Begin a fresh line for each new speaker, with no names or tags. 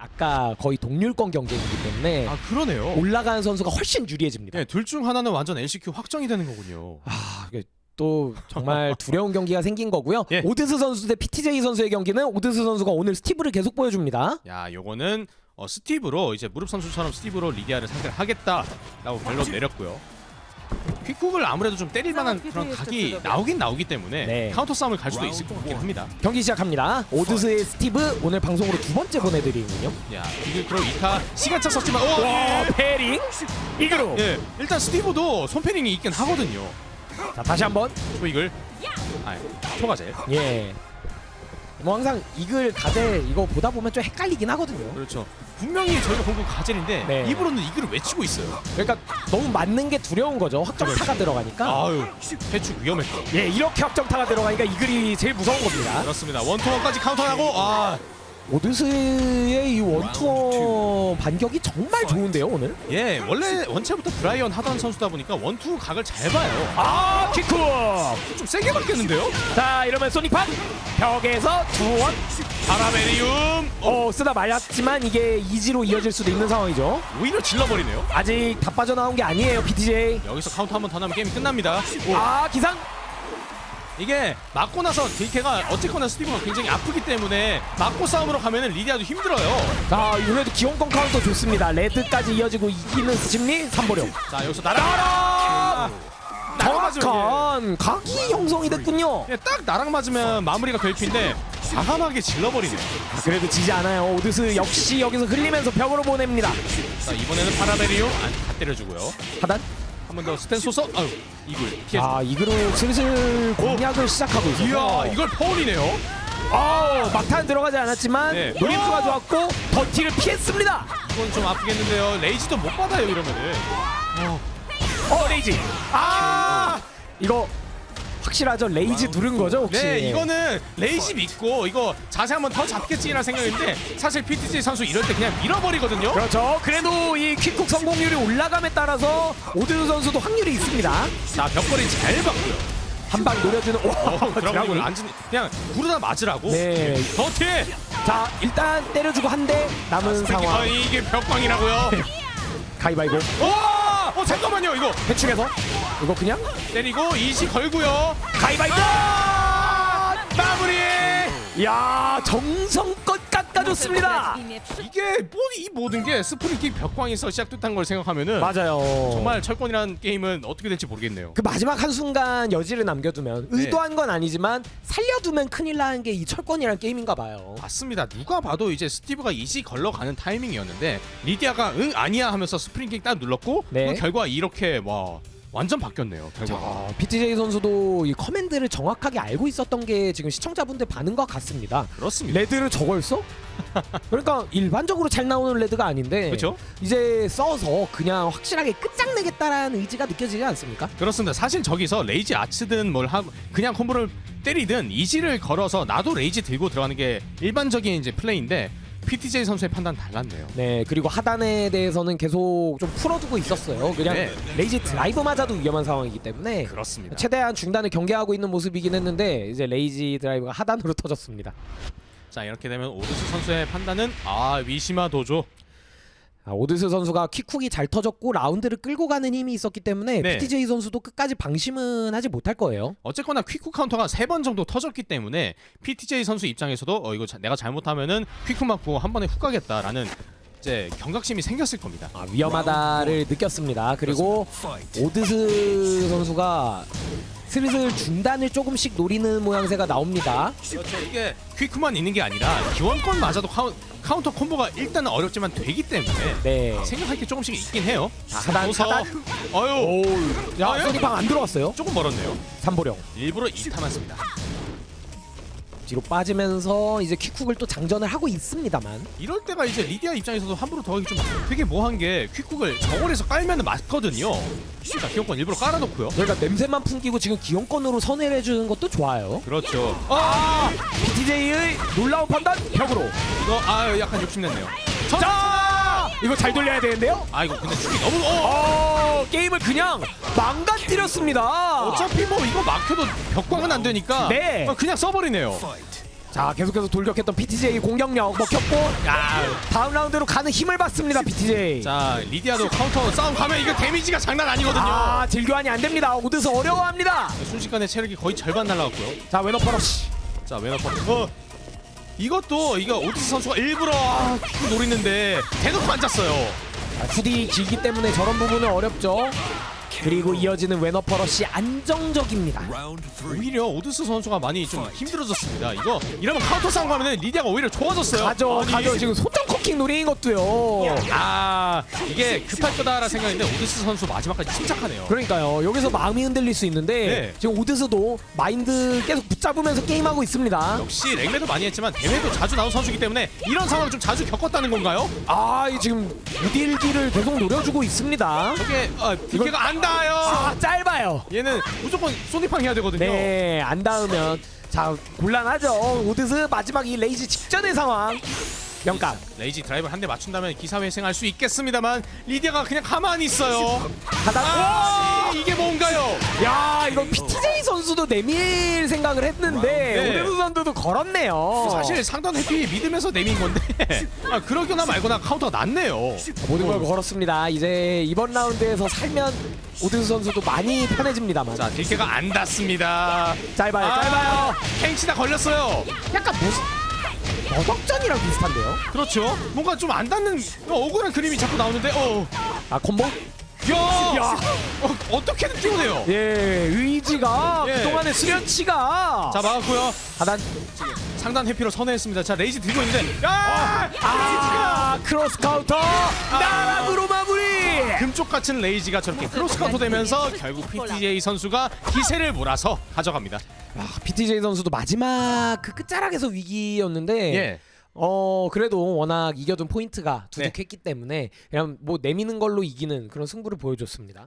아까 거의 동률권 경쟁이기 때문에
아 그러네요.
올라가는 선수가 훨씬 유리해집니다.
네, 둘 중 하나는 완전 LCQ 확정이 되는 거군요.
아, 이게 또 정말 두려운 경기가 생긴 거고요.
예.
오드스 선수 대 PTJ 선수의 경기는 오드스 선수가 오늘 스티브를 계속 보여줍니다.
야, 요거는 어, 스티브로 이제 무릎 선수처럼 스티브로 리디아를 상대를 하겠다라고 결론 내렸고요. 퀵쿡을 아무래도 좀 때릴 만한 그런 각이 나오긴 나오기 때문에
네.
카운터 싸움을 갈 수도 있을 것 같긴 합니다.
경기 시작합니다. 오드스의 스티브 오늘 방송으로 두 번째 보내드리는군요.
야, 이글 프로 2타 시간 차 썼지만 오!
와,
예.
패링 이그로.
예, 일단 스티브도 손패링이 있긴 하거든요.
자, 다시 한번.
초이글. 아, 초가제.
예. 뭐 항상 이글 가젤 이거 보다 보면 좀 헷갈리긴 하거든요.
그렇죠. 분명히 저희가 본건 가젤인데
네.
입으로는 이글을 외치고 있어요.
그러니까 너무 맞는 게 두려운 거죠. 확정타가 들어가니까.
아유, 대축 위험했다.
예, 이렇게 확정타가 들어가니까 이글이 제일 무서운 겁니다.
그렇습니다. 원투원까지 카운터하고 아,
오드스의 이 원투어 반격이 정말 좋은데요 오늘.
예, 원래 원체부터 브라이언 하던 선수다 보니까 원투 각을 잘 봐요.
아 킥쿡.
좀 세게 맞겠는데요?
자 이러면 소닉팝 벽에서 두원
파라메리움
어 쓰다 말았지만 이게 이지로 이어질 수도 있는 상황이죠.
오히려 질러버리네요.
아직 다 빠져나온 게 아니에요 BTJ.
여기서 카운터 한번 더 나면 게임이 끝납니다.
아 기상.
이게 맞고 나서 딜케가 어쨌거나 스티브가 굉장히 아프기 때문에 맞고 싸움으로 가면은 리디아도 힘들어요.
자 이번에도 기원권 카운터 좋습니다. 레드까지 이어지고 이기는 심리 삼보령.
자 여기서 맞으면
정확한 각이 형성이 됐군요.
이게 딱 나랑 맞으면 마무리가 될 핀데 과감하게 질러버리네요.
아, 그래도 지지 않아요. 오드스 역시 여기서 흘리면서 벽으로 보냅니다.
자 이번에는 파라메리움 안, 다 때려주고요.
하단.
한 번 더 스탠 쏘서 아유 이글 피해.
아 이그로 슬슬 공략을 시작하고 있어서.
이야 이걸 파울이네요.
아우 막탄 들어가지 않았지만
네.
노림수가 좋았고 더티를 피했습니다.
이건 좀 아프겠는데요. 레이지도 못 받아요 이러면은.
어 레이지. 아 이거 확실하죠? 레이지 누른 거죠 혹시?
네 이거는 레이지 믿고 이거 자세 한번 더 잡겠지라는 생각인데 사실 PTG 선수 이럴 때 그냥 밀어버리거든요.
그렇죠. 그래도 이 퀵쿡 성공률이 올라감에 따라서 오드스 선수도 확률이 있습니다.
자 벽걸이 잘 받고요.
한 방 노려주는 오
어, 드라군을
드라군.
앉은 그냥 구르다 맞으라고.
네.
더티.
자 일단 때려주고 한 대 남은
아,
상황.
이게 벽광이라고요.
가위바위보.
와! 어 잠깐만요 이거
해충에서 이거 그냥
때리고 이시 걸고요.
가위바위보.
마무리.
야 정성껏 깎아줬습니다.
이게 뭐 이 모든 게 스프링킥 벽광에서 시작됐다는 걸 생각하면은
맞아요.
정말 철권이라는 게임은 어떻게 될지 모르겠네요.
그 마지막 한 순간 여지를 남겨두면
네.
의도한 건 아니지만 살려두면 큰일 나는 게 이 철권이란 게임인가 봐요.
맞습니다. 누가 봐도 이제 스티브가 이시 걸러가는 타이밍이었는데 리디아가 응 아니야 하면서 스프링킥 딱 눌렀고
네.
그 결과 이렇게 와 완전 바뀌었네요. 결과가.
자, PTJ 선수도 이 커맨드를 정확하게 알고 있었던 게 지금 시청자분들 반응 것 같습니다.
그렇습니다.
레드를 저걸 써? 그러니까 일반적으로 잘 나오는 레드가 아닌데
그렇죠?
이제 써서 그냥 확실하게 끝장내겠다라는 의지가 느껴지지 않습니까?
그렇습니다. 사실 저기서 레이지 아츠든 뭘 하고 그냥 콤보를 때리든 이지를 걸어서 나도 레이지 들고 들어가는 게 일반적인 이제 플레이인데 PTJ 선수의 판단 달랐네요.
네 그리고 하단에 대해서는 계속 좀 풀어두고 있었어요. 그냥
네.
레이지 드라이브마저도 위험한 상황이기 때문에
그렇습니다.
최대한 중단을 경계하고 있는 모습이긴 했는데 이제 레이지 드라이브가 하단으로 터졌습니다.
자 이렇게 되면 오드스 선수의 판단은 아 위시마 도조
아, 오드스 선수가 퀵쿡이 잘 터졌고 라운드를 끌고 가는 힘이 있었기 때문에
네.
PTJ 선수도 끝까지 방심은 하지 못할 거예요.
어쨌거나 퀵쿡 카운터가 세 번 정도 터졌기 때문에 PTJ 선수 입장에서도 어 이거 자- 내가 잘못하면은 퀵쿡 맞고 한 번에 훅 가겠다라는 이제 경각심이 생겼을 겁니다.
아, 위험하다를 느꼈습니다. 그리고 오드스 선수가 슬슬 중단을 조금씩 노리는 모양새가 나옵니다.
그렇죠. 이게 퀵쿡만 있는 게 아니라 기원권 맞아도 카운, 카운터 콤보가 일단은 어렵지만 되기 때문에
네.
생각할 게 조금씩 있긴 해요.
자, 하단, 하단.
어유
야,
아유.
소니방 안 들어왔어요.
조금 멀었네요.
삼보령.
일부러 2타만 씁니다.
뒤로 빠지면서 이제 퀵쿡을 또 장전을 하고 있습니다만.
이럴 때가 이제 리디아 입장에서도 함부로 더 하기 좀 되게 뭐한 게 퀵쿡을 정원에서 깔면 맞거든요. 자 기원권 일부러 깔아놓고요.
그러니까 냄새만 풍기고 지금 기용권으로 선회를 해주는 것도 좋아요.
그렇죠.
아! PTJ의 놀라운 판단 벽으로.
이거 아 약간 욕심냈네요. 전...
자! 이거 잘 돌려야 되는데요?
아 이거 근데 축이 너무 어!
어, 게임을 그냥 망가뜨렸습니다.
어차피 뭐 이거 막혀도 벽광은 안 되니까
네.
어, 그냥 써버리네요.
자 계속해서 돌격했던 BTJ 공격력 먹혔고
야,
다음 라운드로 가는 힘을 받습니다 BTJ.
자 리디아도 카운터 싸움 가면 이거 데미지가 장난 아니거든요.
아 딜교환이 안 됩니다. 오드스 어려워합니다.
순식간에 체력이 거의 절반 날라갔고요.
자 웨너퍼러시.
자 웨너퍼. 어. 이것도 이거 오디스 선수가 일부러 아, 킥 노리는데 대놓고 앉았어요.
자, 후디 길기 때문에 저런 부분은 어렵죠. 그리고 이어지는 웨너 퍼러시 안정적입니다.
오히려 오드스 선수가 많이 좀 힘들어졌습니다. 이거 이러면 카운터 싸움 가면 리디아가 오히려 좋아졌어요.
가죠
아니,
가죠 지금 소점 커킹 노리는 것도요.
아 이게 급할 거다라 생각했는데 오드스 선수 마지막까지 침착하네요.
그러니까요 여기서 마음이 흔들릴 수 있는데
네.
지금 오드스도 마인드 계속 붙잡으면서 게임하고 있습니다.
역시 랭레도 많이 했지만 대회도 자주 나온 선수이기 때문에 이런 상황을 좀 자주 겪었다는 건가요?
아, 이 지금 무딜기를 계속 노려주고 있습니다.
저게 아, 빅게가 안 닿아요.
아, 짧아요.
얘는 무조건 소니팡 해야 되거든요.
네, 안 닿으면 자 곤란하죠. 오드스 마지막 이 레이지 직전의 상황. 명감.
레이지 드라이브 한 대 맞춘다면 기사회생할 수 있겠습니다만 리디아가 그냥 가만히 있어요.
하다가
아, 이게 뭔가요?
야 이거 PTJ 선수도 내밀 생각을 했는데
네.
오데스 선수도 걸었네요.
사실 상단 해피 믿으면서 내민 건데 아, 그러거나 말거나 카운터가 났네요.
모든 걸 걸었습니다. 이제 이번 라운드에서 살면 오데스 선수도 많이 편해집니다만.
자 딜케가 안 닿습니다.
짧아요,
아,
짧아요.
팽치다 걸렸어요.
약간 무슨 버덕전이랑 비슷한데요?
그렇죠. 뭔가 좀 안 닿는 억울한 그림이 자꾸 나오는데 어.
아 콤보?
야,
야.
어, 어떻게든 띄우네요.
예, 의지가
예.
그동안의 수련치가
자 막았고요.
하단
상단 해피로 선회했습니다. 자 레이지 들고 있는데 야!
아 크로스 카운터 나락으로 마무리
금쪽 같은 레이지가 저렇게 크로스 카운터 되면서 결국 PTJ 선수가 기세를 몰아서 가져갑니다.
아, BTJ 선수도 마지막 그 끝자락에서 위기였는데
예.
어 그래도 워낙 이겨둔 포인트가
네.
두둑했기 때문에 그냥 뭐 내미는 걸로 이기는 그런 승부를 보여줬습니다.